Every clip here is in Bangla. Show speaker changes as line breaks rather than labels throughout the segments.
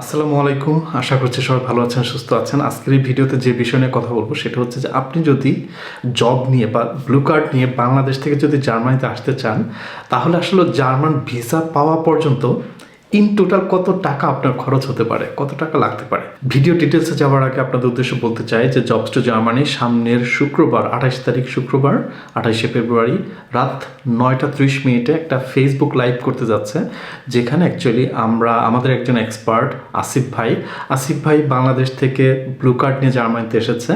আসসালামু আলাইকুম। আশা করছি সবাই ভালো আছেন, সুস্থ আছেন। আজকের এই ভিডিওতে যে বিষয় নিয়ে কথা বলব সেটা হচ্ছে যে আপনি যদি জব নিয়ে বা ব্লু কার্ড নিয়ে বাংলাদেশ থেকে যদি জার্মানিতে আসতে চান, তাহলে আসলে জার্মান ভিসা পাওয়া পর্যন্ত ইন টোটাল কত টাকা আপনার খরচ হতে পারে? কত টাকা লাগতে পারে? ভিডিও ডিটেলসে যাওয়ার আগে আপনাদের উদ্দেশ্যে বলতে চাই যে জবস টু জার্মানি সামনের শুক্রবার আঠাশ তারিখ শুক্রবার আঠাশে ফেব্রুয়ারি রাত নয়টা ত্রিশ মিনিটে একটা ফেসবুক লাইভ করতে যাচ্ছে, যেখানে অ্যাকচুয়ালি আমরা, আমাদের একজন এক্সপার্ট আসিফ ভাই আসিফ ভাই বাংলাদেশ থেকে ব্লু কার্ড নিয়ে জার্মানিতে এসেছে,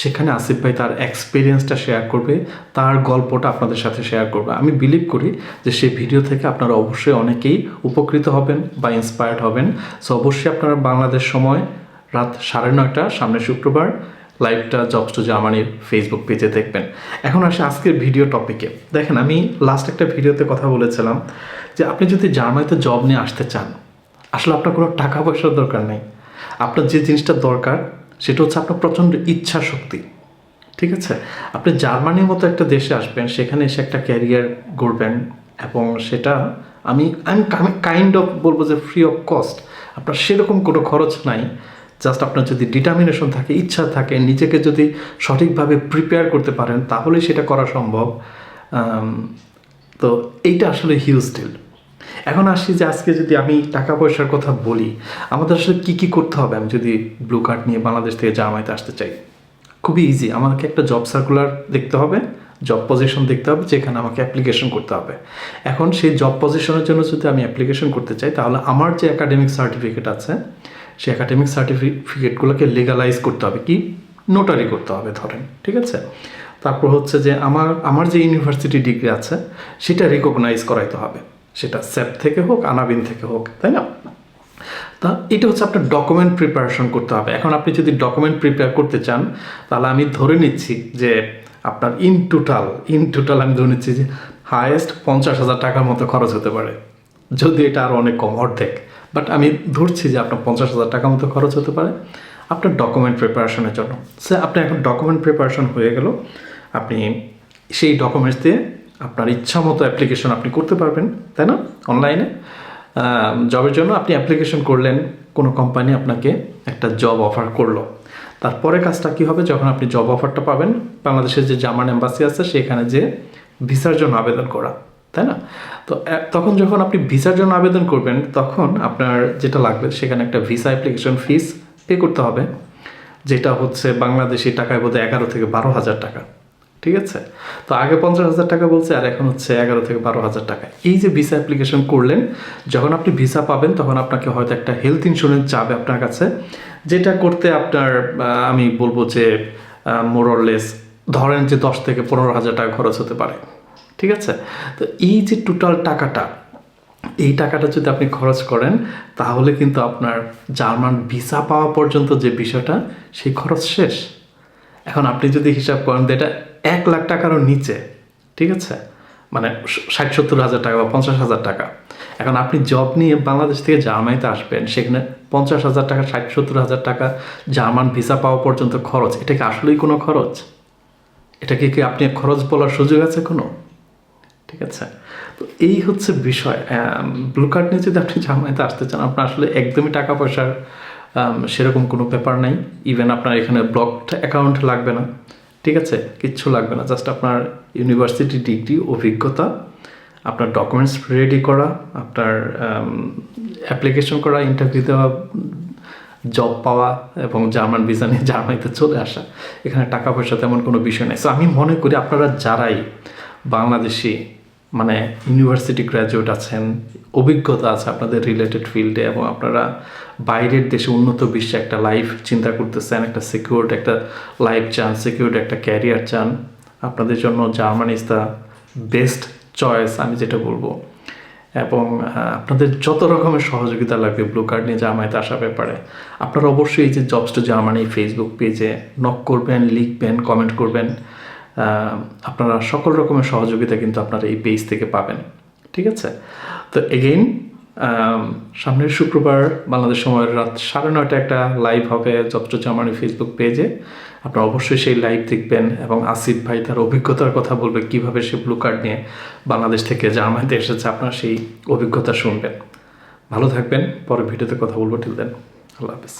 সেখানে আসিফ ভাই তার এক্সপিরিয়েন্সটা শেয়ার করবে, তার গল্পটা আপনাদের সাথে শেয়ার করবে। আমি বিলিভ করি যে, সেই ভিডিও থেকে আপনারা অবশ্যই অনেকেই উপকৃত হবেন। বা ইন্সপায়ার্ড হবেন। সো অবশ্যই আপনারা বাংলাদেশ সময় রাত সাড়ে নয়টা, সামনে শুক্রবার লাইভটা জবস টু জার্মানির ফেসবুক পেজে দেখবেন। এখন আসে আজকের ভিডিও টপিকে দেখেন, আমি লাস্ট একটা ভিডিওতে কথা বলেছিলাম যে, আপনি যদি জার্মানিতে জব নিয়ে আসতে চান, আসলে আপনার কোনো টাকা পয়সার দরকার নেই। আপনার যে জিনিসটা দরকার, সেটা হচ্ছে আপনার প্রচণ্ড ইচ্ছা শক্তি ঠিক আছে? আপনি জার্মানির মতো একটা দেশে আসবেন, সেখানে এসে একটা ক্যারিয়ার গড়বেন এবং সেটা আমি আমি কাইন্ড অফ বলব যে ফ্রি অফ কস্ট আপনার সেরকম কোনো খরচ নাই। জাস্ট আপনার যদি ডিটারমিনেশন থাকে, ইচ্ছা থাকে, নিজেকে যদি সঠিকভাবে প্রিপেয়ার করতে পারেন তাহলেই সেটা করা সম্ভব। তো এইটা আসলে হিউজ ডিল এখন আসি যে আজকে যদি আমি টাকা পয়সার কথা বলি, আমাদের আসলে কী কী করতে হবে? আমি যদি ব্লু কার্ড নিয়ে বাংলাদেশ থেকে জামাইতে আসতে চাই। খুবই ইজি আমাকে একটা জব সার্কুলার দেখতে হবে। জব পজিশন দেখতে হবে, যেখানে আমাকে অ্যাপ্লিকেশন করতে হবে। এখন সেই জব পজিশনের জন্য যদি আমি অ্যাপ্লিকেশন করতে চাই, তাহলে আমার যে একাডেমিক সার্টিফিকেট আছে, সেই একাডেমিক সার্টিফিকেটগুলোকে লিগালাইজ করতে হবে কি? নোটারি করতে হবে ধরেন, ঠিক আছে? তারপর হচ্ছে যে আমার আমার যে ইউনিভার্সিটি ডিগ্রি আছে, সেটা রিকগনাইজ করাইতে হবে। সেটা স্যাপ থেকে হোক, আনাবিন থেকে হোক, তাই না? তা এটা হচ্ছে আপনার ডকুমেন্ট প্রিপারেশন করতে হবে। এখন আপনি যদি ডকুমেন্ট প্রিপেয়ার করতে চান, তাহলে আমি ধরে নিচ্ছি যে আপনার ইন টোটাল ইন টোটাল আমি ধরে নিচ্ছি যে হায়েস্ট পঞ্চাশ হাজার টাকার মতো খরচ হতে পারে। যদি এটা আরও অনেক কম, অর্ধেক। বাট আমি ধরছি যে আপনার পঞ্চাশ হাজার টাকার মতো খরচ হতে পারে আপনার ডকুমেন্ট প্রিপারেশনের জন্য। সে আপনার এখন ডকুমেন্ট প্রিপারেশন হয়ে গেল। আপনি সেই ডকুমেন্টস দিয়ে আপনার ইচ্ছা মতো অ্যাপ্লিকেশন আপনি করতে পারবেন, তাই না? অনলাইনে জবের জন্য আপনি অ্যাপ্লিকেশন করলেন, কোনো কোম্পানি আপনাকে একটা জব অফার করল। তারপরে কাজটা কি হবে? যখন আপনি জব অফারটা পাবেন, বাংলাদেশের যে জামান এম্বাসি আছে, সেখানে যে ভিসার জন্য আবেদন করা, তাই না? তো তখন যখন আপনি ভিসার জন্য আবেদন করবেন, তখন আপনার যেটা লাগবে, সেখানে একটা ভিসা অ্যাপ্লিকেশন ফিস পে করতে হবে, যেটা হচ্ছে বাংলাদেশি টাকায় বোধহয় এগারো থেকে বারো হাজার টাকা। ঠিক আছে? তো আগে পঞ্চাশ হাজার টাকা বলছে, আর এখন হচ্ছে এগারো থেকে বারো হাজার টাকা। এই যে ভিসা অ্যাপ্লিকেশন করলেন, যখন আপনি ভিসা পাবেন, তখন আপনাকে হয়তো একটা হেলথ ইন্স্যুরেন্স যাবে আপনার কাছে, যেটা করতে আপনার আমি বলব যে মোরলেস ধরেন যে দশ থেকে পনেরো হাজার টাকা খরচ হতে পারে। ঠিক আছে? তো এই যে টোটাল টাকাটা, এই টাকাটা যদি আপনি খরচ করেন, তাহলে কিন্তু আপনার জার্মান ভিসা পাওয়া পর্যন্ত যে বিষয়টা, সেই খরচ শেষ। এখন আপনি যদি হিসাব করেন এটা এক লাখ টাকারও নিচে, ঠিক আছে? মানে ষাট সত্তর হাজার টাকা বা পঞ্চাশ হাজার টাকা। এখন আপনি জব নিয়ে বাংলাদেশ থেকে জার্মানিতে আসবেন, সেখানে পঞ্চাশ হাজার টাকা, ষাট সত্তর হাজার টাকা জার্মান ভিসা পাওয়া পর্যন্ত খরচ, এটা কি আসলেই কোনো খরচ? এটাকে কি আপনি খরচ বলার সুযোগ আছে কোনো? ঠিক আছে? তো এই হচ্ছে বিষয়। ব্লু কার্ড নিয়ে যদি আপনি জার্মানিতে আসতে চান, আপনার আসলে একদমই টাকা পয়সার সেরকম কোনো ব্যাপার নাই। ইভেন আপনার এখানে ব্লকড অ্যাকাউন্ট লাগবে না। ঠিক আছে? কিচ্ছু লাগবে না জাস্ট আপনার ইউনিভার্সিটি ডিগ্রি অভিজ্ঞতা, আপনার ডকুমেন্টস রেডি করা, আপনার অ্যাপ্লিকেশন করা ইন্টারভিউ দেওয়া জব পাওয়া এবং জার্মান ভিসা নিয়ে জার্মানিতে চলে আসা। এখানে টাকা পয়সা তেমন কোনো বিষয় নেই। সো আমি মনে করি আপনারা যারাই বাংলাদেশি মানে ইউনিভার্সিটি গ্র্যাজুয়েট আছেন, অভিজ্ঞতা আছে আপনাদের রিলেটেড ফিল্ডে এবং আপনারা বাইরের দেশে উন্নত বিশ্বে একটা লাইফ চিন্তা করতেছেন, একটা সিকিউরড একটা লাইফ চান সিকিউরড একটা ক্যারিয়ার চান, আপনাদের জন্য German is the best choice আমি যেটা বলব। এবং আপনাদের যত রকমের সহযোগিতা লাগবে ব্লু কার্ড নিয়ে জার্মানিতে আসা ব্যাপারে, আপনারা অবশ্যই এই যে জবস টু জার্মানি ফেসবুক পেজে নক করবেন, লিখবেন কমেন্ট করবেন। আপনারা সকল রকমের সহযোগিতা কিন্তু আপনারা এই পেজ থেকে পাবেন, ঠিক আছে? তো এগেইন সামনের শুক্রবার বাংলাদেশ সময়ের রাত সাড়ে নয়টা একটা লাইভ হবে টু জার্মানি ফেসবুক পেজে আপনারা অবশ্যই সেই লাইভ দেখবেন এবং আসিফ ভাই তার অভিজ্ঞতার কথা বলবে, কীভাবে সে ব্লু কার্ড নিয়ে বাংলাদেশ থেকে জার্মানিতে এসেছে, আপনারা সেই অভিজ্ঞতা শুনবেন। ভালো থাকবেন পরে ভিডিওতে কথা বলব টিল দেন আল্লাহ হাফিজ।